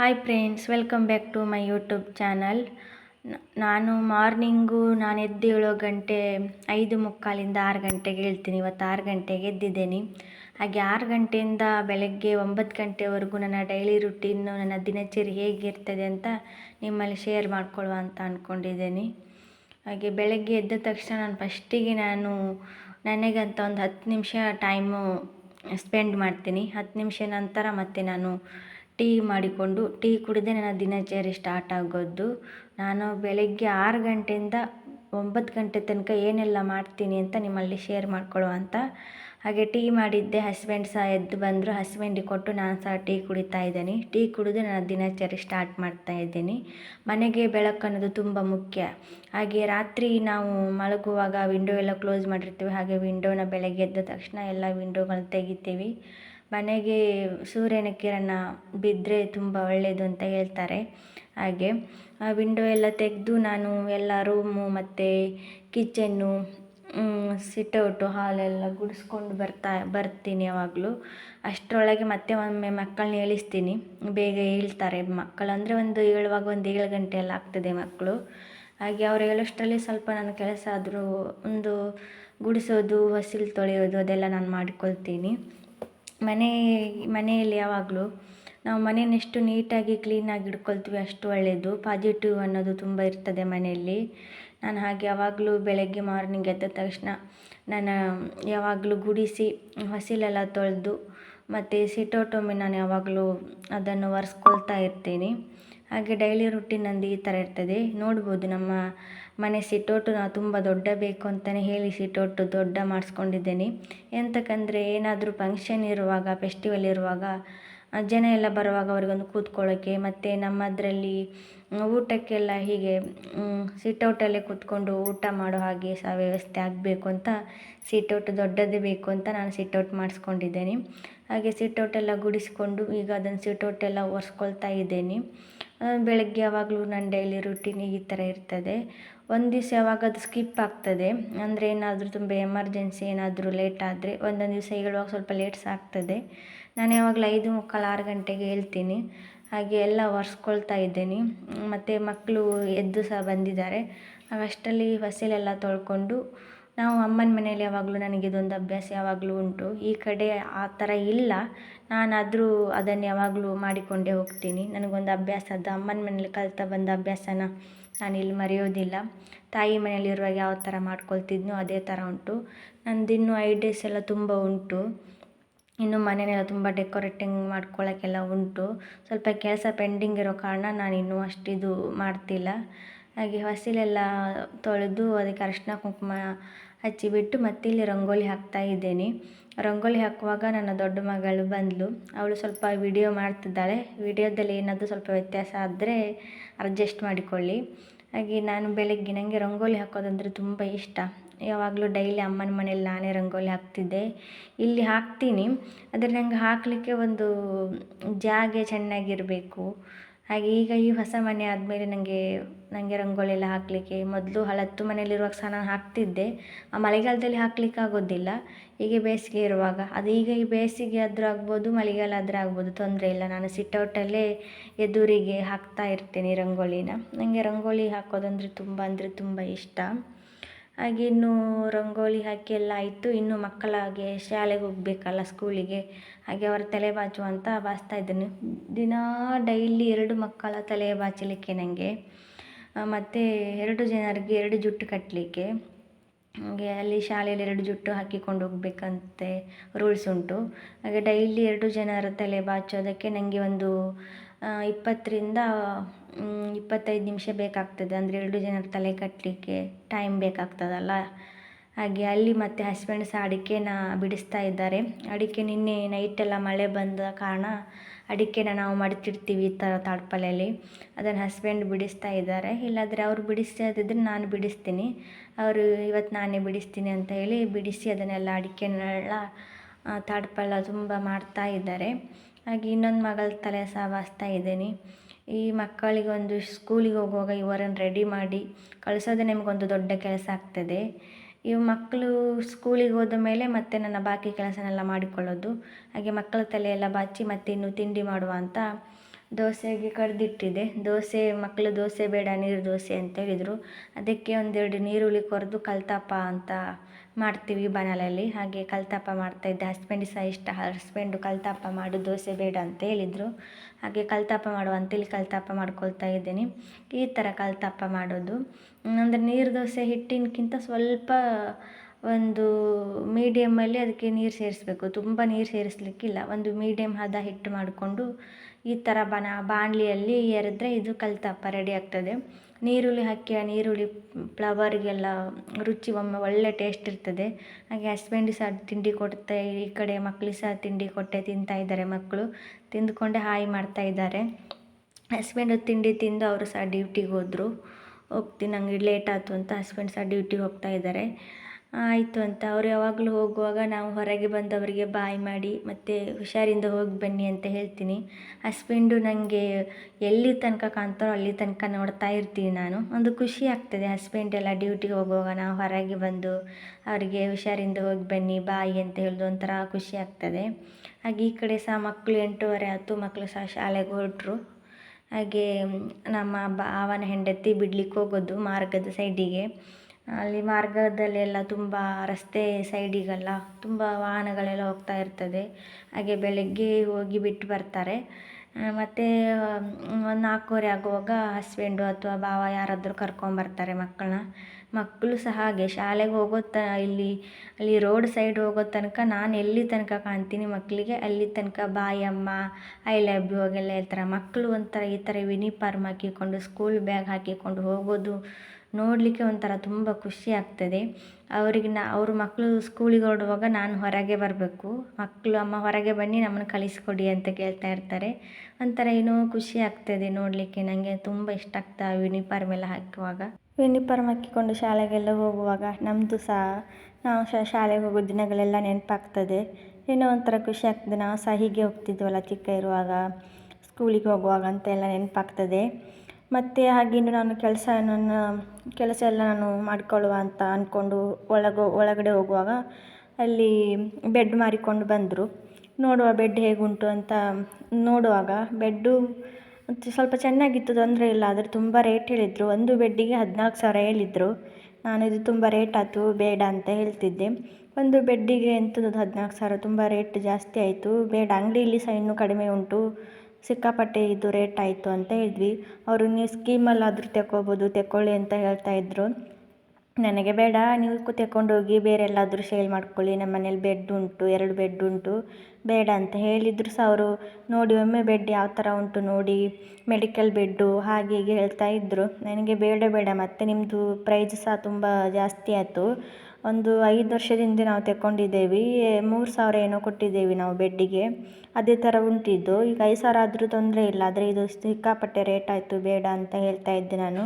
Hi friends welcome back to my YouTube channel ನಾನು morning ನಾನು ಎದ್ದೇಳೋ ಗಂಟೆ, ಐದು ಮುಕ್ಕಾಲಿಂದ ಆರು ಗಂಟೆಗೆ ಹೇಳ್ತೀನಿ. ಇವತ್ತು ಆರು ಗಂಟೆಗೆ ಎದ್ದಿದ್ದೇನೆ. ಹಾಗೆ ಆರು ಗಂಟೆಯಿಂದ ಬೆಳಗ್ಗೆ ಒಂಬತ್ತು ಗಂಟೆವರೆಗೂ ನನ್ನ ಡೈಲಿ ರುಟೀನು ನನ್ನ ದಿನಚರಿ ಹೇಗಿರ್ತದೆ ಅಂತ ನಿಮ್ಮಲ್ಲಿ ಶೇರ್ ಮಾಡ್ಕೊಳ್ಳುವ ಅಂತ ಅಂದ್ಕೊಂಡಿದ್ದೀನಿ ಹಾಗೆ ಬೆಳಗ್ಗೆ ಎದ್ದ ತಕ್ಷಣ ನಾನು ಫಸ್ಟಿಗೆ ನಾನು ನನಗಂತ ಒಂದು ಹತ್ತು ನಿಮಿಷ ಟೈಮು ಸ್ಪೆಂಡ್ ಮಾಡ್ತೀನಿ. ಹತ್ತು ನಿಮಿಷ ನಂತರ ಮತ್ತೆ ನಾನು ಟೀ ಮಾಡಿಕೊಂಡು, ಟೀ ಕುಡಿದೇ ನನ್ನ ದಿನಚರಿ ಸ್ಟಾರ್ಟ್ ಆಗೋದು. ನಾನು ಬೆಳಗ್ಗೆ ಆರು ಗಂಟೆಯಿಂದ ಒಂಬತ್ತು ಗಂಟೆ ತನಕ ಏನೆಲ್ಲ ಮಾಡ್ತೀನಿ ಅಂತ ನಿಮ್ಮಲ್ಲಿ ಶೇರ್ ಮಾಡ್ಕೊಳ್ಳುವ ಅಂತ. ಹಾಗೆ ಟೀ ಮಾಡಿದ್ದೆ ಹಸ್ಬೆಂಡ್ ಸಹ ಎದ್ದು ಬಂದರು. ಹಸ್ಬೆಂಡಿಗೆ ಕೊಟ್ಟು ನಾನು ಸಹ ಟೀ ಕುಡಿತಾ ಇದ್ದೀನಿ. ಟೀ ಕುಡಿದು ನನ್ನ ದಿನಚರಿ ಸ್ಟಾರ್ಟ್ ಮಾಡ್ತಾ ಇದ್ದೀನಿ. ಮನೆಗೆ ಬೆಳಕು ಅನ್ನೋದು ತುಂಬ ಮುಖ್ಯ. ಹಾಗೆ ರಾತ್ರಿ ನಾವು ಮಲಗುವಾಗ ವಿಂಡೋ ಎಲ್ಲ ಕ್ಲೋಸ್ ಮಾಡಿರ್ತೀವಿ. ಹಾಗೆ ವಿಂಡೋನ ಬೆಳಗ್ಗೆ ಎದ್ದ ತಕ್ಷಣ ಎಲ್ಲ ವಿಂಡೋಗಳನ್ನ ತೆಗಿತೀವಿ. ಮನೆಗೆ ಸೂರ್ಯನ ಕಿರಣ ಬಿದ್ದರೆ ತುಂಬ ಒಳ್ಳೆಯದು ಅಂತ ಹೇಳ್ತಾರೆ. ಹಾಗೆ ಆ ವಿಂಡೋ ಎಲ್ಲ ತೆಗೆದು ನಾನು ಎಲ್ಲ ರೂಮು ಮತ್ತು ಕಿಚನ್ನು ಸಿಟೌಟು ಹಾಲೆಲ್ಲ ಗುಡಿಸ್ಕೊಂಡು ಬರ್ತಾ, ಬರ್ತೀನಿ ಯಾವಾಗಲೂ. ಅಷ್ಟರೊಳಗೆ ಮತ್ತೆ ಒಮ್ಮೆ ಮಕ್ಕಳನ್ನ ಏಳಿಸ್ತೀನಿ ಬೇಗ ಹೇಳ್ತಾರೆ ಮಕ್ಕಳು. ಅಂದರೆ ಒಂದು ಏಳುವಾಗ ಒಂದು ಏಳು ಗಂಟೆ ಎಲ್ಲ ಆಗ್ತದೆ ಮಕ್ಕಳು. ಹಾಗೆ ಅವ್ರು ಹೇಳೋಷ್ಟರಲ್ಲಿ ಸ್ವಲ್ಪ ನನ್ನ ಕೆಲಸ ಆದರೂ ಒಂದು ಗುಡಿಸೋದು, ಹೊಸಿಲು ತೊಳೆಯೋದು ಅದೆಲ್ಲ ನಾನು ಮಾಡಿಕೊಳ್ತೀನಿ. ಮನೆ, ಮನೆಯಲ್ಲಿ ಯಾವಾಗಲೂ ನಾವು ಮನೇನ ಎಷ್ಟು ನೀಟಾಗಿ ಕ್ಲೀನಾಗಿ ಇಟ್ಕೊಳ್ತೀವಿ ಅಷ್ಟು ಒಳ್ಳೆಯದು ಪಾಸಿಟಿವ್ ಅನ್ನೋದು ತುಂಬ ಇರ್ತದೆ ಮನೆಯಲ್ಲಿ. ನಾನು ಹಾಗೆ ಯಾವಾಗಲೂ ಬೆಳಗ್ಗೆ ಮಾರ್ನಿಂಗ್ ಎದ್ದ ತಕ್ಷಣ ನಾನು ಯಾವಾಗಲೂ ಗುಡಿಸಿ ಹಸಿಲೆಲ್ಲ ತೊಳೆದು ಮತ್ತು ಸಿಟೋಟೊಮಿ ನಾನು ಯಾವಾಗಲೂ ಅದನ್ನು ಒರೆಸ್ಕೊಳ್ತಾ ಇರ್ತೀನಿ. ಹಾಗೆ ಡೈಲಿ ರುಟೀನ್ ನಂದು ಈ ಥರ ಇರ್ತದೆ. ನೋಡ್ಬೋದು ನಮ್ಮ ಮನೆ ಸಿಟೌಟು ನಾ ತುಂಬ ದೊಡ್ಡ ಬೇಕು ಅಂತಲೇ ಹೇಳಿ ಸಿಟೌಟು ದೊಡ್ಡ ಮಾಡಿಸ್ಕೊಂಡಿದ್ದೇನೆ. ಎಂತಕ್ಕಂದರೆ ಏನಾದರೂ ಫಂಕ್ಷನ್ ಇರುವಾಗ ಫೆಸ್ಟಿವಲ್ ಇರುವಾಗ ಜನ ಎಲ್ಲ ಬರುವಾಗ ಅವರಿಗೊಂದು ಕೂತ್ಕೊಳ್ಳೋಕ್ಕೆ ಮತ್ತು ನಮ್ಮದರಲ್ಲಿ ಊಟಕ್ಕೆಲ್ಲ ಹೀಗೆ ಸಿಟೌಟಲ್ಲೇ ಕೂತ್ಕೊಂಡು ಊಟ ಮಾಡೋ ಹಾಗೆ ಸಹ ವ್ಯವಸ್ಥೆ ಆಗಬೇಕು ಅಂತ ಸಿಟೌಟ್ ದೊಡ್ಡದೇ ಬೇಕು ಅಂತ ನಾನು ಸಿಟೌಟ್ ಮಾಡಿಸ್ಕೊಂಡಿದ್ದೇನೆ. ಹಾಗೆ ಸಿಟೌಟೆಲ್ಲ ಗುಡಿಸ್ಕೊಂಡು ಈಗ ಅದನ್ನು ಸಿಟೌಟೆಲ್ಲ ಒರೆಸ್ಕೊಳ್ತಾ ಇದ್ದೇನೆ. ಬೆಳಗ್ಗೆ ಯಾವಾಗಲೂ ನನ್ನ ಡೈಲಿ ರುಟೀನ್ ಈ ಥರ ಇರ್ತದೆ. ಒಂದು ದಿವಸ ಯಾವಾಗ ಅದು ಸ್ಕಿಪ್ ಆಗ್ತದೆ, ಅಂದರೆ ಏನಾದರೂ ತುಂಬ ಎಮರ್ಜೆನ್ಸಿ ಏನಾದರೂ ಲೇಟ್ ಆದರೆ ಒಂದೊಂದು ದಿವಸ ಹೇಳುವಾಗ ಸ್ವಲ್ಪ ಲೇಟ್ಸ್ ಆಗ್ತದೆ ನಾನು ಯಾವಾಗಲೂ ಐದು ಮುಕ್ಕಾಲು ಆರು ಗಂಟೆಗೆ ಹೇಳ್ತೀನಿ. ಹಾಗೆ ಎಲ್ಲ ಒರೆಸ್ಕೊಳ್ತಾ ಇದ್ದೇನೆ. ಮತ್ತು ಮಕ್ಕಳು ಎದ್ದು ಸಹ ಬಂದಿದ್ದಾರೆ. ಅಷ್ಟರಲ್ಲಿ ಫಸಲೆಲ್ಲ ತೊಳ್ಕೊಂಡು ನಾವು ಅಮ್ಮನ ಮನೇಲಿ ಯಾವಾಗಲೂ ನನಗೆ ಇದೊಂದು ಅಭ್ಯಾಸ ಯಾವಾಗಲೂ ಉಂಟು. ಈ ಕಡೆ ಆ ಥರ ಇಲ್ಲ. ನಾನಾದರೂ ಅದನ್ನು ಯಾವಾಗಲೂ ಮಾಡಿಕೊಂಡೇ ಹೋಗ್ತೀನಿ. ನನಗೊಂದು ಅಭ್ಯಾಸ ಅದು ಅಮ್ಮನ ಮನೇಲಿ ಕಲಿತ ಬಂದ ಅಭ್ಯಾಸನ ನಾನಿಲ್ಲಿ ಮರೆಯೋದಿಲ್ಲ. ತಾಯಿ ಮನೆಯಲ್ಲಿರುವಾಗ ಯಾವ ಥರ ಮಾಡ್ಕೊಳ್ತಿದ್ನೋ ಅದೇ ಥರ ಉಂಟು. ನಂದು ಇನ್ನೂ ಐಡಿಯಾಸ್ ಎಲ್ಲ ತುಂಬ ಉಂಟು. ಇನ್ನು ಮನೆಯೆಲ್ಲ ತುಂಬ ಡೆಕೋರೇಟಿಂಗ್ ಮಾಡ್ಕೊಳ್ಳೋಕ್ಕೆಲ್ಲ ಉಂಟು. ಸ್ವಲ್ಪ ಕೆಲಸ ಪೆಂಡಿಂಗ್ ಇರೋ ಕಾರಣ ನಾನು ಇನ್ನೂ ಅಷ್ಟಿದು ಮಾಡ್ತಿಲ್ಲ. ಹಾಗೆ ಹೊಸಿಲೆಲ್ಲ ತೊಳೆದು ಅದಕ್ಕೆ ಅರಿಶಿನ ಕುಂಕುಮ ಹಚ್ಚಿಬಿಟ್ಟು ಮತ್ತೆ ಇಲ್ಲಿ ರಂಗೋಲಿ ಹಾಕ್ತಾ ಇದ್ದೇನೆ. ರಂಗೋಲಿ ಹಾಕುವಾಗ ನನ್ನ ದೊಡ್ಡ ಮಗಳು ಬಂದಳು ಅವಳು ಸ್ವಲ್ಪ ವಿಡಿಯೋ ಮಾಡ್ತಿದ್ದಾಳೆ. ವಿಡಿಯೋದಲ್ಲಿ ಏನಾದರೂ ಸ್ವಲ್ಪ ವ್ಯತ್ಯಾಸ ಆದರೆ ಅಡ್ಜಸ್ಟ್ ಮಾಡಿಕೊಳ್ಳಿ. ಹಾಗೆ ನಾನು ಬೆಳಗ್ಗೆ ನನಗೆ ರಂಗೋಲಿ ಹಾಕೋದಂದರೆ ತುಂಬ ಇಷ್ಟ. ಯಾವಾಗಲೂ ಡೈಲಿ ಅಮ್ಮನ ಮನೇಲಿ ನಾನೇ ರಂಗೋಲಿ ಹಾಕ್ತಿದ್ದೆ. ಇಲ್ಲಿ ಹಾಕ್ತೀನಿ. ಆದರೆ ನಂಗೆ ಹಾಕಲಿಕ್ಕೆ ಒಂದು ಜಾಗ ಚೆನ್ನಾಗಿರಬೇಕು. ಹಾಗೆ ಈಗ ಈ ಹೊಸ ಮನೆ ಆದಮೇಲೆ ನನಗೆ ನನಗೆ ರಂಗೋಲಿ ಎಲ್ಲ ಹಾಕಲಿಕ್ಕೆ. ಮೊದಲು ಹಳತ್ತು ಮನೆಯಲ್ಲಿರುವಾಗ ಸಹ ನಾನು ಹಾಕ್ತಿದ್ದೆ. ಆ ಮಳೆಗಾಲದಲ್ಲಿ ಹಾಕ್ಲಿಕ್ಕೆ ಆಗೋದಿಲ್ಲ. ಹೀಗೆ ಬೇಸಿಗೆ ಇರುವಾಗ. ಅದು ಈಗ ಈ ಬೇಸಿಗೆ ಆದರೂ ಆಗ್ಬೋದು, ಮಳೆಗಾಲ ಆದರೂ ಆಗ್ಬೋದು, ತೊಂದರೆ ಇಲ್ಲ. ನಾನು ಸಿಟೌಟಲ್ಲೇ ಎದುರಿಗೆ ಹಾಕ್ತಾ ಇರ್ತೀನಿ ರಂಗೋಲಿನ. ನನಗೆ ರಂಗೋಲಿ ಹಾಕೋದಂದರೆ ತುಂಬ ಅಂದರೆ ತುಂಬ ಇಷ್ಟ. ಹಾಗೆ ಇನ್ನು ರಂಗೋಲಿ ಹಾಕಿ ಎಲ್ಲ ಆಯಿತು. ಇನ್ನು ಮಕ್ಕಳಾಗೆ ಶಾಲೆಗೆ ಹೋಗಬೇಕಲ್ಲ ಸ್ಕೂಲಿಗೆ. ಹಾಗೆ ಅವರ ತಲೆ ಬಾಚುವ ಅಂತ ಬಾಚ್ತಾ ಇದ್ದೇನೆ. ದಿನಾ ಡೈಲಿ ಎರಡು ಮಕ್ಕಳ ತಲೆ ಬಾಚಲಿಕ್ಕೆ ನನಗೆ ಮತ್ತು ಎರಡು ಜನರಿಗೆ ಎರಡು ಜುಟ್ಟು ಕಟ್ಟಲಿಕ್ಕೆ ಹಾಗೆ ಅಲ್ಲಿ ಶಾಲೆಯಲ್ಲಿ ಎರಡು ಜುಟ್ಟು ಹಾಕಿಕೊಂಡು ಹೋಗಬೇಕಂತೆ ರೂಲ್ಸ್ ಉಂಟು. ಹಾಗೆ ಡೈಲಿ ಎರಡು ಜನರ ತಲೆ ಬಾಚೋದಕ್ಕೆ ನನಗೆ ಒಂದು ಇಪ್ಪತ್ತರಿಂದ ಇಪ್ಪತ್ತೈದು ನಿಮಿಷ ಬೇಕಾಗ್ತದೆ. ಅಂದರೆ ಎರಡು ಜನರ ತಲೆ ಕಟ್ಟಲಿಕ್ಕೆ ಟೈಮ್ ಬೇಕಾಗ್ತದಲ್ಲ. ಹಾಗೆ ಅಲ್ಲಿ ಮತ್ತು ಹಸ್ಬೆಂಡ್ ಸಹ ಅಡಿಕೆನ ಬಿಡಿಸ್ತಾ ಇದ್ದಾರೆ. ಅಡಿಕೆ ನಿನ್ನೆ ನೈಟೆಲ್ಲ ಮಳೆ ಬಂದ ಕಾರಣ ಅಡಿಕೆನ ನಾವು ಮಡಚಿಡ್ತೀವಿ ಈ ಥರ ತಾಡ್ಪಾಲಲ್ಲಿ ಅದನ್ನು ಹಸ್ಬೆಂಡ್ ಬಿಡಿಸ್ತಾ ಇದ್ದಾರೆ. ಇಲ್ಲಾಂದರೆ ಅವರು ಬಿಡಿಸದಿದ್ರೆ ನಾನು ಬಿಡಿಸ್ತೀನಿ. ಅವರು ಇವತ್ತು ನಾನೇ ಬಿಡಿಸ್ತೀನಿ ಅಂತ ಹೇಳಿ ಬಿಡಿಸಿ ಅದನ್ನೆಲ್ಲ ಅಡಿಕೆನೆಲ್ಲ ತಾಡ್ಪಳ ತುಂಬ ಮಾಡ್ತಾ ಇದ್ದಾರೆ. ಹಾಗೆ ಇನ್ನೊಂದು ಮಗಳ ತಲೆ ಸಹ ಬಾಸ್ತಾ ಇದ್ದೀನಿ. ಈ ಮಕ್ಕಳಿಗೆ ಒಂದು ಸ್ಕೂಲಿಗೆ ಹೋಗುವಾಗ ಇವರನ್ನು ರೆಡಿ ಮಾಡಿ ಕಳಿಸೋದೇ ನಿಮಗೊಂದು ದೊಡ್ಡ ಕೆಲಸ ಆಗ್ತದೆ. ಈ ಮಕ್ಕಳು ಸ್ಕೂಲಿಗೆ ಹೋದ ಮೇಲೆ ಮತ್ತೆ ನನ್ನ ಬಾಕಿ ಕೆಲಸನೆಲ್ಲ ಮಾಡಿಕೊಳ್ಳೋದು. ಹಾಗೆ ಮಕ್ಕಳ ತಲೆಯೆಲ್ಲ ಬಾಚಿ ಮತ್ತೆ ಇನ್ನು ತಿಂಡಿ ಮಾಡುವ ಅಂತ ದೋಸೆಗೆ ಕರೆದಿಟ್ಟಿದೆ ದೋಸೆ ಮಕ್ಕಳು ದೋಸೆ ಬೇಡ, ನೀರು ದೋಸೆ ಅಂತ ಹೇಳಿದರು. ಅದಕ್ಕೆ ಒಂದೆರಡು ನೀರುಳ್ಳಿ ಕೊರೆದು ಕಲ್ತಪ್ಪ ಅಂತ ಮಾಡ್ತೀವಿ ಬನಲಲ್ಲಿ ಹಾಗೆ ಕಲ್ತಪ್ಪ ಮಾಡ್ತಾಯಿದ್ದೆ ಹಸ್ಬೆಂಡ್ ಸಹ ಇಷ್ಟ. ಹಸ್ಬೆಂಡು ಕಲ್ತಪ್ಪ ಮಾಡು, ದೋಸೆ ಬೇಡ ಅಂತ ಹೇಳಿದರು. ಹಾಗೆ ಕಲ್ತಪ್ಪ ಮಾಡುವ ಅಂತೇಳಿ ಕಲ್ತಪ್ಪ ಮಾಡ್ಕೊಳ್ತಾ ಇದ್ದೀನಿ. ಈ ಥರ ಕಲ್ತಪ್ಪ ಮಾಡೋದು. ಅಂದರೆ ನೀರು ದೋಸೆ ಹಿಟ್ಟಿನಕ್ಕಿಂತ ಸ್ವಲ್ಪ ಒಂದು ಮೀಡಿಯಮ್ಮಲ್ಲಿ ಅದಕ್ಕೆ ನೀರು ಸೇರಿಸಬೇಕು. ತುಂಬ ನೀರು ಸೇರಿಸಲಿಕ್ಕಿಲ್ಲ. ಒಂದು ಮೀಡಿಯಮ್ ಹದ ಹಿಟ್ಟು ಮಾಡಿಕೊಂಡು ಈ ಥರ ಬನ, ಬಾಣಲಿಯಲ್ಲಿ ಎರೆದ್ರೆ ಇದು ಕಲ್ತಪ್ಪ ರೆಡಿ ಆಗ್ತದೆ. ನೀರುಳ್ಳಿ ಹಾಕಿ ಆ ನೀರುಳ್ಳಿ ಫ್ಲವರಿಗೆಲ್ಲ ರುಚಿ, ಒಮ್ಮೆ ಒಳ್ಳೆ ಟೇಸ್ಟ್ ಇರ್ತದೆ. ಹಾಗೆ ಹಸ್ಬೆಂಡ್ ಸಹ ತಿಂಡಿ ಕೊಡ್ತಾ, ಈ ಕಡೆ ಮಕ್ಳು ಸಹ ತಿಂಡಿ ಕೊಟ್ಟೆ ತಿಂತಾ ಇದ್ದಾರೆ ಮಕ್ಕಳು ತಿಂದ್ಕೊಂಡೆ ಹಾಯಿ ಮಾಡ್ತಾ ಇದ್ದಾರೆ. ಹಸ್ಬೆಂಡು ತಿಂಡಿ ತಿಂದು ಅವರು ಸಹ ಡ್ಯೂಟಿಗೆ ಹೋದರು. ಹೋಗ್ತೀನಿ, ನಂಗೆ ಲೇಟ್ ಆಯ್ತು ಅಂತ ಹಸ್ಬೆಂಡ್ ಸಹ ಡ್ಯೂಟಿಗೆ ಹೋಗ್ತಾ ಇದ್ದಾರೆ. ಆಯಿತು ಅಂತ. ಅವ್ರು ಯಾವಾಗಲೂ ಹೋಗುವಾಗ ನಾವು ಹೊರಗೆ ಬಂದವರಿಗೆ ಬಾಯ್ ಮಾಡಿ, ಮತ್ತು ಹುಷಾರಿಂದ ಹೋಗಿ ಬನ್ನಿ ಅಂತ ಹೇಳ್ತೀನಿ. ಹಸ್ಬೆಂಡು ನನಗೆ ಎಲ್ಲಿ ತನಕ ಕಾಣ್ತಾರೋ ಅಲ್ಲಿ ತನಕ ನೋಡ್ತಾ ಇರ್ತೀನಿ ನಾನು. ಒಂದು ಖುಷಿ ಆಗ್ತದೆ ಹಸ್ಬೆಂಡ್ ಎಲ್ಲ ಡ್ಯೂಟಿಗೆ ಹೋಗುವಾಗ ನಾವು ಹೊರಗೆ ಬಂದು ಅವರಿಗೆ ಹುಷಾರಿಂದ ಹೋಗಿ ಬನ್ನಿ, ಬಾಯಿ ಅಂತ ಹೇಳೋದು ಒಂಥರ ಖುಷಿ ಆಗ್ತದೆ. ಹಾಗೆ ಈ ಕಡೆ ಸಹ ಮಕ್ಕಳು ಎಂಟೂವರೆ ಹತ್ತು ಮಕ್ಕಳು ಸಹ ಶಾಲೆಗೆ ಹೊರಟರು. ಹಾಗೆ ನಮ್ಮ ಭಾವನ ಹೆಂಡತಿ ಬಿಡ್ಲಿಕ್ಕೆ ಹೋಗೋದು ಮಾರ್ಗದ ಸೈಡಿಗೆ ಅಲ್ಲಿ ಮಾರ್ಗದಲ್ಲೆಲ್ಲ ತುಂಬ ರಸ್ತೆ ಸೈಡಿಗೆಲ್ಲ ತುಂಬ ವಾಹನಗಳೆಲ್ಲ ಹೋಗ್ತಾ ಇರ್ತದೆ. ಹಾಗೆ ಬೆಳಗ್ಗೆ ಹೋಗಿ ಬಿಟ್ಟು ಬರ್ತಾರೆ. ಮತ್ತು ಒಂದು ನಾಲ್ಕೂವರೆ ಆಗುವಾಗ ಹಸ್ಬೆಂಡು ಅಥವಾ ಭಾವ ಯಾರಾದರೂ ಕರ್ಕೊಂಬರ್ತಾರೆ ಮಕ್ಕಳನ್ನ ಮಕ್ಕಳು ಸಹ ಹಾಗೆ ಶಾಲೆಗೆ ಹೋಗೋ ತ, ಇಲ್ಲಿ, ಅಲ್ಲಿ ರೋಡ್ ಸೈಡ್ ಹೋಗೋ ತನಕ ನಾನು ಎಲ್ಲಿ ತನಕ ಕಾಣ್ತೀನಿ ಮಕ್ಕಳಿಗೆ, ಅಲ್ಲಿ ತನಕ ಬಾಯ್ ಅಮ್ಮ ಐ ಲವ್ ಯು ಹಾಗೆಲ್ಲ ಹೇಳ್ತಾರೆ. ಮಕ್ಕಳು ಒಂಥರ ಈ ಥರ ಯೂನಿಫಾರ್ಮ್ ಹಾಕಿಕೊಂಡು ಸ್ಕೂಲ್ ಬ್ಯಾಗ್ ಹಾಕಿಕೊಂಡು ಹೋಗೋದು ನೋಡಲಿಕ್ಕೆ ಒಂಥರ ತುಂಬ ಖುಷಿ ಆಗ್ತದೆ. ಅವ್ರಿಗೆ ನಾ, ಅವ್ರ ಮಕ್ಕಳು ಸ್ಕೂಲಿಗೆ ಹೊರಡುವಾಗ ನಾನು ಹೊರಗೆ ಬರಬೇಕು. ಮಕ್ಕಳು ಅಮ್ಮ ಹೊರಗೆ ಬನ್ನಿ, ನಮ್ಮನ್ನು ಕಳಿಸ್ಕೊಡಿ ಅಂತ ಕೇಳ್ತಾ ಇರ್ತಾರೆ. ಒಂಥರ ಏನೋ ಖುಷಿ ಆಗ್ತದೆ ನೋಡಲಿಕ್ಕೆ. ನನಗೆ ತುಂಬ ಇಷ್ಟ ಆಗ್ತಾ ಯೂನಿಫಾರ್ಮ್ ಎಲ್ಲ ಹಾಕುವಾಗ. ಯೂನಿಫಾರ್ಮ್ ಹಾಕಿಕೊಂಡು ಶಾಲೆಗೆಲ್ಲ ಹೋಗುವಾಗ ನಮ್ಮದು ಸಹ, ನಾವು ಸಹ ಶಾಲೆಗೆ ಹೋಗೋ ದಿನಗಳೆಲ್ಲ ನೆನಪಾಗ್ತದೆ. ಏನೋ ಒಂಥರ ಖುಷಿ ಆಗ್ತದೆ. ನಾವು ಸಹ ಹೀಗೆ ಹೋಗ್ತಿದ್ವಲ್ಲ ಚಿಕ್ಕ ಇರುವಾಗ, ಸ್ಕೂಲಿಗೆ ಹೋಗುವಾಗ ಅಂತೆಲ್ಲ ನೆನಪಾಗ್ತದೆ. ಮತ್ತು ಹಾಗೆ ನಾನು ಕೆಲಸ ನನ್ನ ಕೆಲಸ ಎಲ್ಲ ನಾನು ಮಾಡಿಕೊಳ್ಳುವ ಅಂತ ಅಂದ್ಕೊಂಡು ಒಳಗೆ, ಒಳಗಡೆ ಹೋಗುವಾಗ ಅಲ್ಲಿ ಬೆಡ್ ಮಾರಿಕೊಂಡು ಬಂದರು. ನೋಡುವ ಬೆಡ್ ಹೇಗುಂಟು ಅಂತ ನೋಡುವಾಗ ಬೆಡ್ಡು ಸ್ವಲ್ಪ ಚೆನ್ನಾಗಿತ್ತು, ತೊಂದರೆ ಇಲ್ಲ, ಆದರೆ ತುಂಬ ರೇಟ್ ಹೇಳಿದರು. ಒಂದು ಬೆಡ್ಡಿಗೆ ಹದಿನಾಲ್ಕು ಸಾವಿರ ಹೇಳಿದರು. ನಾನು ಇದು ತುಂಬ ರೇಟ್ ಆಯ್ತು, ಬೇಡ ಅಂತ ಹೇಳ್ತಿದ್ದೆ. ಒಂದು ಬೆಡ್ಡಿಗೆ ಎಂಥದ್ದು ಹದಿನಾಲ್ಕು ಸಾವಿರ, ತುಂಬ ರೇಟ್ ಜಾಸ್ತಿ ಆಯಿತು. ಬೇಡ, ಅಂಗಡಿಯಲ್ಲಿ ಸಹ ಇನ್ನೂ ಕಡಿಮೆ ಉಂಟು. ಸಿಕ್ಕಾಪಟ್ಟೆ ಇದು ರೇಟ್ ಆಯಿತು ಅಂತ ಹೇಳಿದ್ವಿ. ಅವರು ನೀವು ಸ್ಕೀಮಲ್ಲಾದರೂ ತೆಕ್ಕೋಬೋದು, ತೆಕ್ಕೊಳ್ಳಿ ಅಂತ ಹೇಳ್ತಾ ಇದ್ದರು ನನಗೆ ಬೇಡ, ನೀವು ತೆಕ್ಕೊಂಡೋಗಿ ಬೇರೆ ಎಲ್ಲಾದರೂ ಸೇಲ್ ಮಾಡ್ಕೊಳ್ಳಿ, ನಮ್ಮ ಮನೇಲಿ ಬೆಡ್ ಉಂಟು, ಎರಡು ಬೆಡ್ ಉಂಟು, ಬೇಡ ಅಂತ ಹೇಳಿದ್ರು ಸಹ ಅವರು. ನೋಡಿ, ಒಮ್ಮೆ ಬೆಡ್ ಯಾವ ಥರ ಉಂಟು ನೋಡಿ ಮೆಡಿಕಲ್ ಬೆಡ್ಡು ಹಾಗೆ ಹೀಗೆ ಹೇಳ್ತಾ ಇದ್ದರು ನನಗೆ ಬೇಡ ಬೇಡ, ಮತ್ತು ನಿಮ್ಮದು ಪ್ರೈಸ್ ಸಹ ತುಂಬ ಜಾಸ್ತಿ ಆಯಿತು. ಒಂದು ಐದು ವರ್ಷದ ನಾವು ತೆಕ್ಕೊಂಡಿದ್ದೇವೆ. ಮೂರು ಸಾವಿರ ಏನೋ ಕೊಟ್ಟಿದ್ದೇವೆ ನಾವು ಬೆಡ್ಡಿಗೆ. ಅದೇ ಥರ ಉಂಟಿದ್ದು. ಈಗ ಐದು ಸಾವಿರ ಆದರೂ ತೊಂದರೆ ಇಲ್ಲ. ಆದರೆ ಇದು ಸಿಕ್ಕಾಪಟ್ಟೆ ರೇಟ್ ಆಯಿತು. ಬೇಡ ಅಂತ ಹೇಳ್ತಾ ಇದ್ದೆ ನಾನು.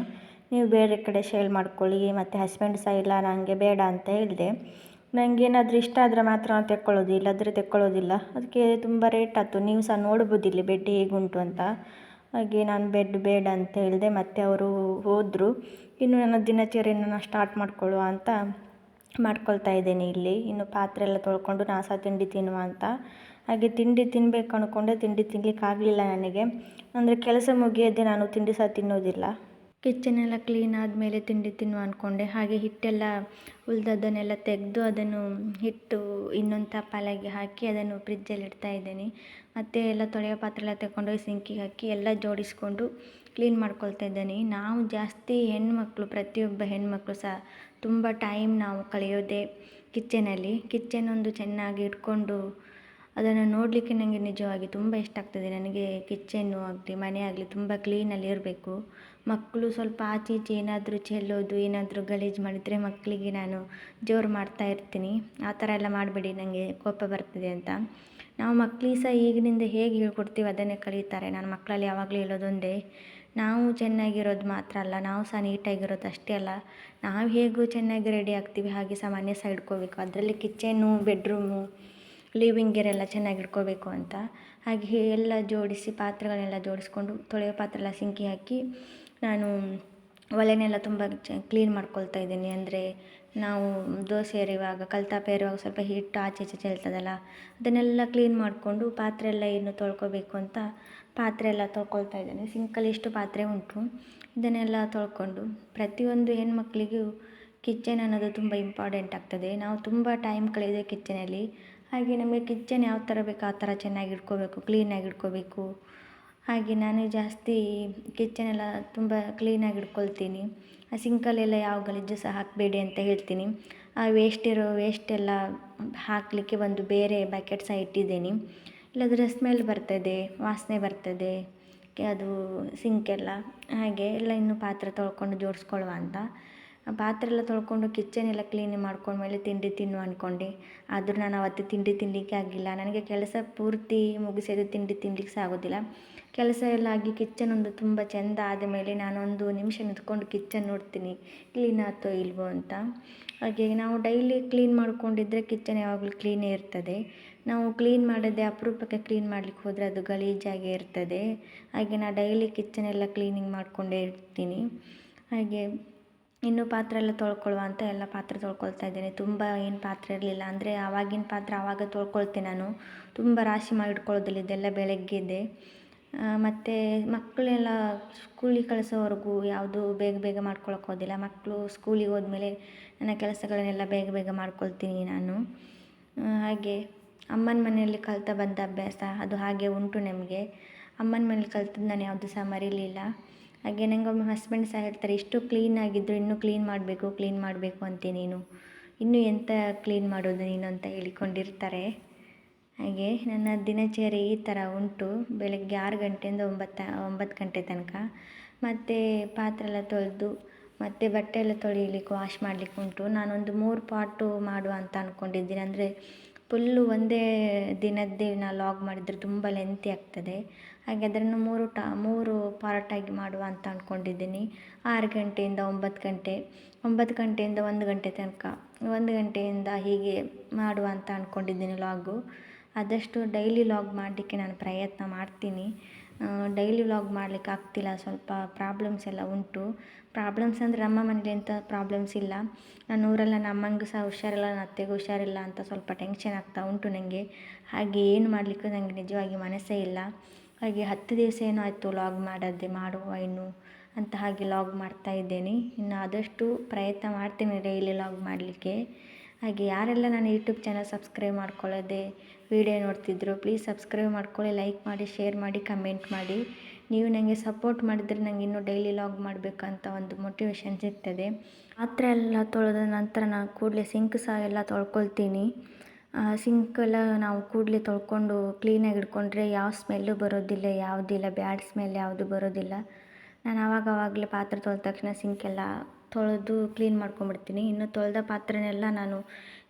ನೀವು ಬೇರೆ ಕಡೆ ಶೇಲ್ ಮಾಡ್ಕೊಳ್ಳಿ. ಮತ್ತು ಹಸ್ಬೆಂಡ್ ಸಹ ಇಲ್ಲ ನನಗೆ ಬೇಡ ಅಂತ ಹೇಳಿದೆ. ನನಗೆ ಏನಾದರೂ ಇಷ್ಟ ಆದರೆ ಮಾತ್ರ ನಾವು ತೆಕ್ಕೊಳ್ಳೋದು. ಇಲ್ಲಾದರೆ ತೆಕ್ಕೊಳ್ಳೋದಿಲ್ಲ. ಅದಕ್ಕೆ ತುಂಬ ರೇಟ್ ಆಯ್ತು. ನೀವು ಸಹ ನೋಡ್ಬೋದು ಇಲ್ಲಿ ಬೆಡ್ ಹೇಗುಂಟು ಅಂತ. ಹಾಗೆ ನಾನು ಬೆಡ್ ಬೇಡ ಅಂತ ಹೇಳಿದೆ. ಮತ್ತು ಅವರು ಹೋದರು. ಇನ್ನು ನನ್ನ ದಿನಚರಿಯನ್ನು ನಾನು ಸ್ಟಾರ್ಟ್ ಮಾಡ್ಕೊಳ್ಳುವ ಅಂತ ಮಾಡ್ಕೊಳ್ತಾ ಇದ್ದೇನೆ ಇಲ್ಲಿ. ಇನ್ನು ಪಾತ್ರೆ ಎಲ್ಲ ತೊಳ್ಕೊಂಡು ನಾ ಸಹ ತಿಂಡಿ ತಿನ್ನುವ ಅಂತ. ಹಾಗೆ ತಿಂಡಿ ತಿನ್ಬೇಕು ಅಂದ್ಕೊಂಡೆ ತಿಂಡಿ ತಿನ್ಲಿಕ್ಕೆ ಆಗಲಿಲ್ಲ ನನಗೆ. ಅಂದರೆ ಕೆಲಸ ಮುಗಿಯದೆ ನಾನು ತಿಂಡಿ ಸಹ ತಿನ್ನೋದಿಲ್ಲ ಕಿಚನ್ ಎಲ್ಲ ಕ್ಲೀನ್ ಆದಮೇಲೆ ತಿಂಡಿ ತಿನ್ನುವ ಅಂದ್ಕೊಂಡೆ ಹಾಗೆ ಹಿಟ್ಟೆಲ್ಲ ಉಳಿದದನ್ನೆಲ್ಲ ತೆಗೆದು ಅದನ್ನು ಹಿಟ್ಟು ಇನ್ನೊಂದು ತಪಾಲೆಗೆ ಹಾಕಿ ಅದನ್ನು ಫ್ರಿಜ್ಜಲ್ಲಿ ಇಡ್ತಾ ಇದ್ದೀನಿ. ಮತ್ತು ಎಲ್ಲ ತೊಳೆಯೋ ಪಾತ್ರೆ ಎಲ್ಲ ತಗೊಂಡೋಗಿ ಸಿಂಕಿಗೆ ಹಾಕಿ ಎಲ್ಲ ಜೋಡಿಸ್ಕೊಂಡು ಕ್ಲೀನ್ ಮಾಡ್ಕೊಳ್ತಾ ಇದ್ದೇನೆ. ನಾವು ಜಾಸ್ತಿ ಹೆಣ್ಮಕ್ಳು, ಪ್ರತಿಯೊಬ್ಬ ಹೆಣ್ಮಕ್ಳು ಸಹ ತುಂಬ ಟೈಮ್ ನಾವು ಕಳೆಯೋದೇ ಕಿಚ್ಚನಲ್ಲಿ ಕಿಚ್ಚನ್ ಒಂದು ಚೆನ್ನಾಗಿ ಇಟ್ಕೊಂಡು ಅದನ್ನು ನೋಡಲಿಕ್ಕೆ ನನಗೆ ನಿಜವಾಗಿ ತುಂಬ ಇಷ್ಟ ಆಗ್ತದೆ. ನನಗೆ ಕಿಚ್ಚನ್ನು ಆಗಲಿ, ಮನೆ ಆಗಲಿ ತುಂಬ ಕ್ಲೀನಲ್ಲಿ ಇರಬೇಕು. ಮಕ್ಕಳು ಸ್ವಲ್ಪ ಆಚೆ ಈಚೆ ಏನಾದರೂ ಚೆಲ್ಲೋದು, ಏನಾದರೂ ಗಲೀಜು ಮಾಡಿದರೆ ಮಕ್ಕಳಿಗೆ ನಾನು ಜೋರು ಮಾಡ್ತಾ ಇರ್ತೀನಿ. ಆ ಥರ ಎಲ್ಲ ಮಾಡಬೇಡಿ, ನನಗೆ ಕೋಪ ಬರ್ತದೆ ಅಂತ. ನಾವು ಮಕ್ಕಳಿಗೆ ಸಹ ಈಗಿನಿಂದ ಹೇಗೆ ಹೇಳ್ಕೊಡ್ತೀವಿ, ಅದನ್ನೇ ಕಲಿತಾರೆ. ನಾನು ಮಕ್ಕಳಲ್ಲಿ ಯಾವಾಗಲೂ ಹೇಳೋದೊಂದೇ ನಾವು ಚೆನ್ನಾಗಿರೋದು ಮಾತ್ರ ಅಲ್ಲ, ನಾವು ಸಹ ನೀಟಾಗಿರೋದು ಅಷ್ಟೇ ಅಲ್ಲ. ನಾವು ಹೇಗೂ ಚೆನ್ನಾಗಿ ರೆಡಿ ಆಗ್ತೀವಿ, ಹಾಗೆ ಸಹ ಮನೆ ಸಹ ಇಟ್ಕೋಬೇಕು ಅದರಲ್ಲಿ ಕಿಚನ್ನು ಬೆಡ್ರೂಮು ಲಿವಿಂಗ್ ಏರೆಲ್ಲ ಚೆನ್ನಾಗಿ ಇಟ್ಕೋಬೇಕು ಅಂತ. ಹಾಗೆ ಎಲ್ಲ ಜೋಡಿಸಿ, ಪಾತ್ರೆಗಳನ್ನೆಲ್ಲ ಜೋಡಿಸ್ಕೊಂಡು ತೊಳೆಯೋ ಪಾತ್ರೆ ಎಲ್ಲ ಸಿಂಕಿ ಹಾಕಿ ನಾನು ಒಲೆನೆಲ್ಲ ತುಂಬ ಚ ಕ್ಲೀನ್ ಮಾಡ್ಕೊಳ್ತಾ ಇದ್ದೀನಿ. ಅಂದರೆ ನಾವು ದೋಸೆ ಎರಿವಾಗ ಕಲ್ತಾಪ ಇರುವಾಗ ಸ್ವಲ್ಪ ಹಿಟ್ಟು ಆಚೆ ಈಚೆ ಚೆಲ್ತದಲ್ಲ, ಅದನ್ನೆಲ್ಲ ಕ್ಲೀನ್ ಮಾಡಿಕೊಂಡು ಪಾತ್ರೆ ಎಲ್ಲ ಏನು ತೊಳ್ಕೊಬೇಕು ಅಂತ ಪಾತ್ರೆ ಎಲ್ಲ ತೊಳ್ಕೊಳ್ತಾ ಇದ್ದೇನೆ. ಸಿಂಕಲ್ಲಿ ಎಷ್ಟು ಪಾತ್ರೆ ಉಂಟು ಇದನ್ನೆಲ್ಲ ತೊಳ್ಕೊಂಡು ಪ್ರತಿಯೊಂದು ಹೆಣ್ಮಕ್ಳಿಗೂ ಕಿಚನ್ ಅನ್ನೋದು ತುಂಬ ಇಂಪಾರ್ಟೆಂಟ್ ಆಗ್ತದೆ. ನಾವು ತುಂಬ ಟೈಮ್ ಕಳೆಯೋದೇ ಕಿಚನಲ್ಲಿ. ಹಾಗೆ ನಮಗೆ ಕಿಚನ್ ಯಾವ ಥರ ಬೇಕು ಆ ಥರ ಚೆನ್ನಾಗಿ ಇಟ್ಕೋಬೇಕು ಕ್ಲೀನಾಗಿ ಇಟ್ಕೋಬೇಕು. ಹಾಗೆ ನಾನು ಜಾಸ್ತಿ ಕಿಚನೆಲ್ಲ ತುಂಬ ಕ್ಲೀನಾಗಿ ಇಟ್ಕೊಳ್ತೀನಿ. ಆ ಸಿಂಕಲ್ಲೆಲ್ಲ ಯಾವ ಗಲೀಜು ಸಹ ಹಾಕಬೇಡಿ ಅಂತ ಹೇಳ್ತೀನಿ. ಆ ವೇಸ್ಟ್ ಇರೋ ವೇಸ್ಟ್ ಎಲ್ಲ ಹಾಕಲಿಕ್ಕೆ ಒಂದು ಬೇರೆ ಬಕೆಟ್ ಸಹ ಇಟ್ಟಿದ್ದೀನಿ. ಇಲ್ಲದ್ರೆ ಸ್ಮೆಲ್ ಬರ್ತದೆ, ವಾಸನೆ ಬರ್ತದೆ ಅದು ಸಿಂಕೆಲ್ಲ ಹಾಗೆ ಎಲ್ಲ ಇನ್ನು ಪಾತ್ರೆ ತೊಳ್ಕೊಂಡು ಜೋಡಿಸ್ಕೊಳ್ಳುವ ಅಂತ. ಪಾತ್ರೆ ಎಲ್ಲ ತೊಳ್ಕೊಂಡು ಕಿಚನ್ ಎಲ್ಲ ಕ್ಲೀನ್ ಮಾಡ್ಕೊಂಡ್ಮೇಲೆ ತಿಂಡಿ ತಿನ್ನುವ ಅಂದ್ಕೊಂಡು ಆದರೂ ನಾನು ಅವತ್ತು ತಿಂಡಿ ತಿನ್ನಲಿಕ್ಕೆ ಆಗಿಲ್ಲ. ನನಗೆ ಕೆಲಸ ಪೂರ್ತಿ ಮುಗಿಸಿದ್ದು ತಿಂಡಿ ತಿನ್ನಲಿಕ್ಕೆ ಸಹ ಆಗೋದಿಲ್ಲ ಕೆಲಸ ಎಲ್ಲ ಆಗಿ ಕಿಚನ್ ಒಂದು ತುಂಬ ಚೆಂದ ಆದ ಮೇಲೆ ನಾನೊಂದು ನಿಮಿಷ ನಿಂತ್ಕೊಂಡು ಕಿಚನ್ ನೋಡ್ತೀನಿ. ಕ್ಲೀನ್ ಆಯ್ತೋ ಇಲ್ವೋ ಅಂತ. ಹಾಗೆ ನಾವು ಡೈಲಿ ಕ್ಲೀನ್ ಮಾಡಿಕೊಂಡಿದ್ರೆ ಕಿಚನ್ ಯಾವಾಗಲೂ ಕ್ಲೀನೇ ಇರ್ತದೆ. ನಾವು ಕ್ಲೀನ್ ಮಾಡದೆ ಅಪರೂಪಕ್ಕೆ ಕ್ಲೀನ್ ಮಾಡ್ಲಿಕ್ಕೆ ಹೋದರೆ ಅದು ಗಲೀಜಾಗೇ ಇರ್ತದೆ. ಹಾಗೆ ನಾನು ಡೈಲಿ ಕಿಚನ್ ಎಲ್ಲ ಕ್ಲೀನಿಂಗ್ ಮಾಡಿಕೊಂಡೇ ಇರ್ತೀನಿ. ಹಾಗೆ ಇನ್ನು ಪಾತ್ರೆ ಎಲ್ಲ ತೊಳ್ಕೊಳ್ಳುವ ಅಂತ ಎಲ್ಲ ಪಾತ್ರೆ ತೊಳ್ಕೊಳ್ತಾ ಇದ್ದೇನೆ. ತುಂಬ ಏನು ಪಾತ್ರೆ ಇರಲಿಲ್ಲ. ಅಂದರೆ ಆವಾಗಿನ ಪಾತ್ರೆ ಆವಾಗ ತೊಳ್ಕೊಳ್ತೆ ನಾನು. ತುಂಬ ರಾಶಿ ಮಾಡಿ ಇಟ್ಕೊಳ್ಳೋದಿಲ್ಲ ಇದೆಲ್ಲ ಬೆಳಗ್ಗೆದೆ ಮತ್ತು ಮಕ್ಕಳೆಲ್ಲ ಸ್ಕೂಲಿಗೆ ಕಳಿಸೋವರೆಗೂ ಯಾವುದು ಬೇಗ ಬೇಗ ಮಾಡ್ಕೊಳಕ್ಕೆ ಹೋಗೋದಿಲ್ಲ ಮಕ್ಕಳು ಸ್ಕೂಲಿಗೆ ಹೋದ್ಮೇಲೆ ನನ್ನ ಕೆಲಸಗಳನ್ನೆಲ್ಲ ಬೇಗ ಬೇಗ ಮಾಡ್ಕೊಳ್ತೀನಿ ನಾನು. ಹಾಗೆ ಅಮ್ಮನ ಮನೆಯಲ್ಲಿ ಕಲಿತ ಬಂದ ಅಭ್ಯಾಸ ಅದು ಹಾಗೆ ಉಂಟು ನಮಗೆ. ಅಮ್ಮನ ಮನೇಲಿ ಕಲ್ತದ್ದು ನಾನು ಯಾವುದು ಸಹ ಮರೀಲಿಲ್ಲ. ಹಾಗೆ ಒಮ್ಮೆ ಹಸ್ಬೆಂಡ್ ಸಹ ಹೇಳ್ತಾರೆ, ಇಷ್ಟು ಕ್ಲೀನಾಗಿದ್ದರೂ ಇನ್ನೂ ಕ್ಲೀನ್ ಮಾಡಬೇಕು ಕ್ಲೀನ್ ಮಾಡಬೇಕು ಅಂತೆ ನೀನು. ಇನ್ನೂ ಎಂತ ಕ್ಲೀನ್ ಮಾಡೋದು ನೀನು? ಅಂತ ಹೇಳಿಕೊಂಡಿರ್ತಾರೆ. ಹಾಗೆ ನನ್ನ ದಿನಚರಿ ಈ ಥರ ಉಂಟು. ಬೆಳಗ್ಗೆ ಆರು ಗಂಟೆಯಿಂದ ಒಂಬತ್ತು ಒಂಬತ್ತು ಗಂಟೆ ತನಕ. ಮತ್ತು ಪಾತ್ರೆ ಎಲ್ಲ ತೊಳೆದು, ಮತ್ತು ಬಟ್ಟೆ ಎಲ್ಲ ತೊಳಿಲಿಕ್ಕೆ ವಾಶ್ ಮಾಡಲಿಕ್ಕೆ ಉಂಟು. ನಾನೊಂದು ಮೂರು ಪಾಟು ಮಾಡುವ ಅಂತ ಅಂದ್ಕೊಂಡಿದ್ದೀನಿ ಅಂದರೆ ಫುಲ್ಲು ಒಂದೇ ದಿನದ್ದೇ ನಾನು ಲಾಗ್ ಮಾಡಿದರೆ ತುಂಬ ಲೆಂತಿ ಆಗ್ತದೆ. ಹಾಗೆ ಅದನ್ನು ಮೂರು ಟ, ಮೂರು ಪಾರ್ಟಾಗಿ ಮಾಡುವ ಅಂತ ಅಂದ್ಕೊಂಡಿದ್ದೀನಿ ಆರು ಗಂಟೆಯಿಂದ ಒಂಬತ್ತು ಗಂಟೆ, ಒಂಬತ್ತು ಗಂಟೆಯಿಂದ ಒಂದು ಗಂಟೆ ತನಕ, ಒಂದು ಗಂಟೆಯಿಂದ ಹೀಗೆ ಮಾಡುವ ಅಂತ ಅಂದ್ಕೊಂಡಿದ್ದೀನಿ ಲಾಗು. ಆದಷ್ಟು ಡೈಲಿ ಲಾಗ್ ಮಾಡಲಿಕ್ಕೆ ನಾನು ಪ್ರಯತ್ನ ಮಾಡ್ತೀನಿ. ಡೈಲಿ ವ್ಲಾಗ್ ಮಾಡಲಿಕ್ಕೆ ಆಗ್ತಿಲ್ಲ, ಸ್ವಲ್ಪ ಪ್ರಾಬ್ಲಮ್ಸ್ ಎಲ್ಲ ಉಂಟು. ಪ್ರಾಬ್ಲಮ್ಸ್ ಅಂದರೆ ನಮ್ಮ ಮನೇಲಿ ಎಂಥ ಪ್ರಾಬ್ಲಮ್ಸ್ ಇಲ್ಲ. ನಾನು ಊರಲ್ಲಿ ನನ್ನ ಸಹ ಹುಷಾರಿಲ್ಲ ನನ್ನ ಅತ್ತೆಗೂ ಹುಷಾರಿಲ್ಲ ಅಂತ ಸ್ವಲ್ಪ ಟೆನ್ಷನ್ ಆಗ್ತಾ ಉಂಟು ನನಗೆ ಹಾಗೆ ಏನು ಮಾಡಲಿಕ್ಕೂ ನನಗೆ ನಿಜವಾಗಿ ಮನಸ್ಸೇ ಇಲ್ಲ. ಹಾಗೆ ಹತ್ತು ದಿವಸ ಏನೋ ಆಯಿತು ಲಾಗ್ ಮಾಡದೆ, ಮಾಡುವ ಇನ್ನು ಅಂತ ಹಾಗೆ ಲಾಗ್ ಮಾಡ್ತಾ ಇದ್ದೇನೆ. ಇನ್ನು ಆದಷ್ಟು ಪ್ರಯತ್ನ ಮಾಡ್ತೀನಿ ಡೈಲಿ ಲಾಗ್ ಮಾಡಲಿಕ್ಕೆ. ಹಾಗೆ ಯಾರೆಲ್ಲ ನಾನು ಯೂಟ್ಯೂಬ್ ಚಾನಲ್ ಸಬ್ಸ್ಕ್ರೈಬ್ ಮಾಡ್ಕೊಳ್ಳೋದೆ ವಿಡಿಯೋ ನೋಡ್ತಿದ್ರು ಪ್ಲೀಸ್ ಸಬ್ಸ್ಕ್ರೈಬ್ ಮಾಡ್ಕೊಳ್ಳಿ ಲೈಕ್ ಮಾಡಿ ಶೇರ್ ಮಾಡಿ ಕಮೆಂಟ್ ಮಾಡಿ. ನೀವು ನನಗೆ ಸಪೋರ್ಟ್ ಮಾಡಿದರೆ ನನಗೆ ಇನ್ನೂ ಡೈಲಿ ಲಾಗ್ ಮಾಡಬೇಕಂತ ಒಂದು ಮೋಟಿವೇಶನ್ ಸಿಗ್ತದೆ. ಪಾತ್ರೆ ಎಲ್ಲ ತೊಳೆದ ನಂತರ ನಾನು ಕೂಡಲೇ ಸಿಂಕ್ ಸಹ ಎಲ್ಲ ತೊಳ್ಕೊಳ್ತೀನಿ. ಸಿಂಕೆಲ್ಲ ನಾವು ಕೂಡಲೇ ತೊಳ್ಕೊಂಡು ಕ್ಲೀನಾಗಿ ಇಟ್ಕೊಂಡ್ರೆ ಯಾವ ಸ್ಮೆಲ್ಲು ಬರೋದಿಲ್ಲ, ಯಾವುದಿಲ್ಲ ಬ್ಯಾಡ್ ಸ್ಮೆಲ್ ಯಾವುದು ಬರೋದಿಲ್ಲ. ನಾನು ಆವಾಗ ಆವಾಗಲೇ ಪಾತ್ರೆ ತೊಳೆದ ತಕ್ಷಣ ಸಿಂಕೆಲ್ಲ ತೊಳೆದು ಕ್ಲೀನ್ ಮಾಡ್ಕೊಂಬಿಡ್ತೀನಿ ಇನ್ನು ತೊಳೆದ ಪಾತ್ರೆನೆಲ್ಲ ನಾನು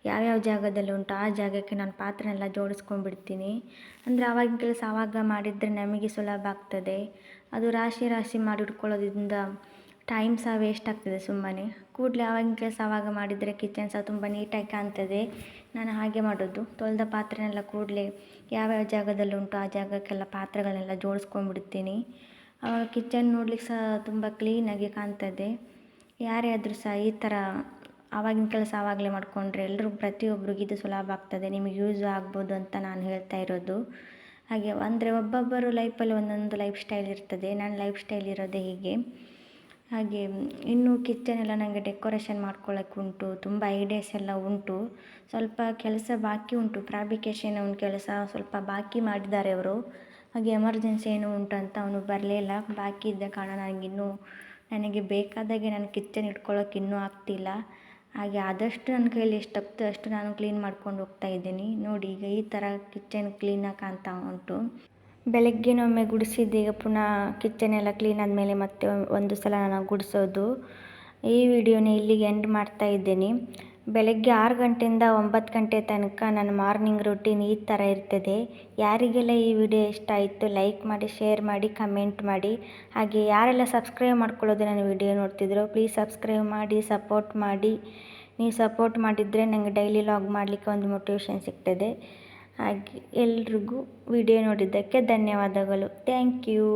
ಯಾವ್ಯಾವ ಜಾಗದಲ್ಲಿ ಉಂಟು ಆ ಜಾಗಕ್ಕೆ ನಾನು ಪಾತ್ರೆನೆಲ್ಲ ಜೋಡಿಸ್ಕೊಂಡ್ಬಿಡ್ತೀನಿ. ಅಂದರೆ ಆವಾಗಿನ ಕೆಲಸ ಆವಾಗ ಮಾಡಿದರೆ ನಮಗೆ ಸುಲಭ ಆಗ್ತದೆ. ಅದು ರಾಶಿ ರಾಶಿ ಮಾಡಿ ಇಟ್ಕೊಳ್ಳೋದ್ರಿಂದ ಟೈಮ್ ಸಹ ವೇಸ್ಟ್ ಆಗ್ತದೆ ಸುಮ್ಮನೆ. ಕೂಡಲೇ ಆವಾಗಿನ ಕೆಲಸ ಆವಾಗ ಮಾಡಿದರೆ ಕಿಚನ್ ಸಹ ತುಂಬ ನೀಟಾಗಿ ಕಾಣ್ತದೆ. ನಾನು ಹಾಗೆ ಮಾಡೋದು. ತೊಳೆದ ಪಾತ್ರೆನೆಲ್ಲ ಕೂಡಲೇ ಯಾವ್ಯಾವ ಜಾಗದಲ್ಲಿ ಉಂಟು ಆ ಜಾಗಕ್ಕೆಲ್ಲ ಪಾತ್ರೆಗಳನ್ನೆಲ್ಲ ಜೋಡಿಸ್ಕೊಂಡ್ಬಿಡ್ತೀನಿ. ಆವಾಗ ಕಿಚನ್ ನೋಡ್ಲಿಕ್ಕೆ ಸಹ ತುಂಬ ಕ್ಲೀನಾಗಿ ಕಾಣ್ತದೆ. ಯಾರೇ ಆದರೂ ಸಹ ಈ ಥರ ಆವಾಗಿನ ಕೆಲಸ ಆವಾಗಲೇ ಮಾಡಿಕೊಂಡ್ರೆ ಎಲ್ಲರೂ ಪ್ರತಿಯೊಬ್ಬರಿಗೂ ಇದು ಸುಲಭ ಆಗ್ತದೆ, ನಿಮಗೆ ಯೂಸ್ ಆಗ್ಬೋದು ಅಂತ ನಾನು ಹೇಳ್ತಾ ಇರೋದು. ಹಾಗೆ ಅಂದರೆ ಒಬ್ಬೊಬ್ಬರು ಲೈಫಲ್ಲಿ ಒಂದೊಂದು ಲೈಫ್ ಸ್ಟೈಲ್ ಇರ್ತದೆ, ನನ್ನ ಲೈಫ್ ಸ್ಟೈಲ್ ಇರೋದೇ ಹೀಗೆ. ಹಾಗೆ ಇನ್ನು ಕಿಚನೆಲ್ಲ ನನಗೆ ಡೆಕೋರೇಷನ್ ಮಾಡ್ಕೊಳ್ಳೋಕೆ ಉಂಟು, ತುಂಬ ಐಡಿಯಾಸ್ ಎಲ್ಲ ಉಂಟು. ಸ್ವಲ್ಪ ಕೆಲಸ ಬಾಕಿ ಉಂಟು ಫ್ಯಾಬ್ರಿಕೇಶನ್ ಒಂದು ಕೆಲಸ ಸ್ವಲ್ಪ ಬಾಕಿ ಮಾಡಿದ್ದಾರೆ ಅವರು. ಹಾಗೆ ಎಮರ್ಜೆನ್ಸಿ ಏನು ಉಂಟು ಅಂತ ಅವನು ಬರಲಿಲ್ಲ. ಬಾಕಿ ಇದ್ದ ಕಾರಣ ನನಗಿನ್ನೂ ನನಗೆ ಬೇಕಾದಾಗೆ ನಾನು ಕಿಚನ್ ಇಟ್ಕೊಳ್ಳೋಕೆ ಇನ್ನೂ ಆಗ್ತಿಲ್ಲ. ಹಾಗೆ ಆದಷ್ಟು ನನ್ನ ಕೈಯಲ್ಲಿ ಎಷ್ಟಾಗ್ತದೆ ಅಷ್ಟು ನಾನು ಕ್ಲೀನ್ ಮಾಡ್ಕೊಂಡು ಹೋಗ್ತಾ ಇದ್ದೀನಿ. ನೋಡಿ, ಈಗ ಈ ಥರ ಕಿಚನ್ ಕ್ಲೀನಾಗಿ ಕಾಣ್ತಾ ಉಂಟು. ಬೆಳಗ್ಗೆನೊಮ್ಮೆ ಗುಡಿಸಿದ್ದು ಈಗ ಪುನಃ ಕಿಚನ್ ಎಲ್ಲ ಕ್ಲೀನ್ ಆದಮೇಲೆ ಮತ್ತೆ ಒಂದು ಸಲ ನಾನು ಗುಡಿಸೋದು. ಈ ವಿಡಿಯೋನ ಇಲ್ಲಿಗೆ ಎಂಡ್ ಮಾಡ್ತಾ ಇದ್ದೀನಿ. ಬೆಳಗ್ಗೆ ಆರು ಗಂಟೆಯಿಂದ ಒಂಬತ್ತು ಗಂಟೆ ತನಕ ನನ್ನ ಮಾರ್ನಿಂಗ್ ರೂಟೀನ್ ಈ ಥರ ಇರ್ತದೆ. ಯಾರಿಗೆಲ್ಲ ಈ ವಿಡಿಯೋ ಇಷ್ಟ ಆಯಿತು ಲೈಕ್ ಮಾಡಿ, ಶೇರ್ ಮಾಡಿ, ಕಮೆಂಟ್ ಮಾಡಿ. ಹಾಗೆ ಯಾರೆಲ್ಲ ಸಬ್ಸ್ಕ್ರೈಬ್ ಮಾಡ್ಕೊಳ್ಳೋದು ನನ್ನ ವಿಡಿಯೋ ನೋಡ್ತಿದ್ರು, ಪ್ಲೀಸ್ ಸಬ್ಸ್ಕ್ರೈಬ್ ಮಾಡಿ, ಸಪೋರ್ಟ್ ಮಾಡಿ. ನೀವು ಸಪೋರ್ಟ್ ಮಾಡಿದರೆ ನನಗೆ ಡೈಲಿ ಲಾಗ್ ಮಾಡಲಿಕ್ಕೆ ಒಂದು ಮೋಟಿವೇಶನ್ ಸಿಗ್ತದೆ. ಹಾಗೆ ಎಲ್ರಿಗೂ ವಿಡಿಯೋ ನೋಡಿದ್ದಕ್ಕೆ ಧನ್ಯವಾದಗಳು. Thank you.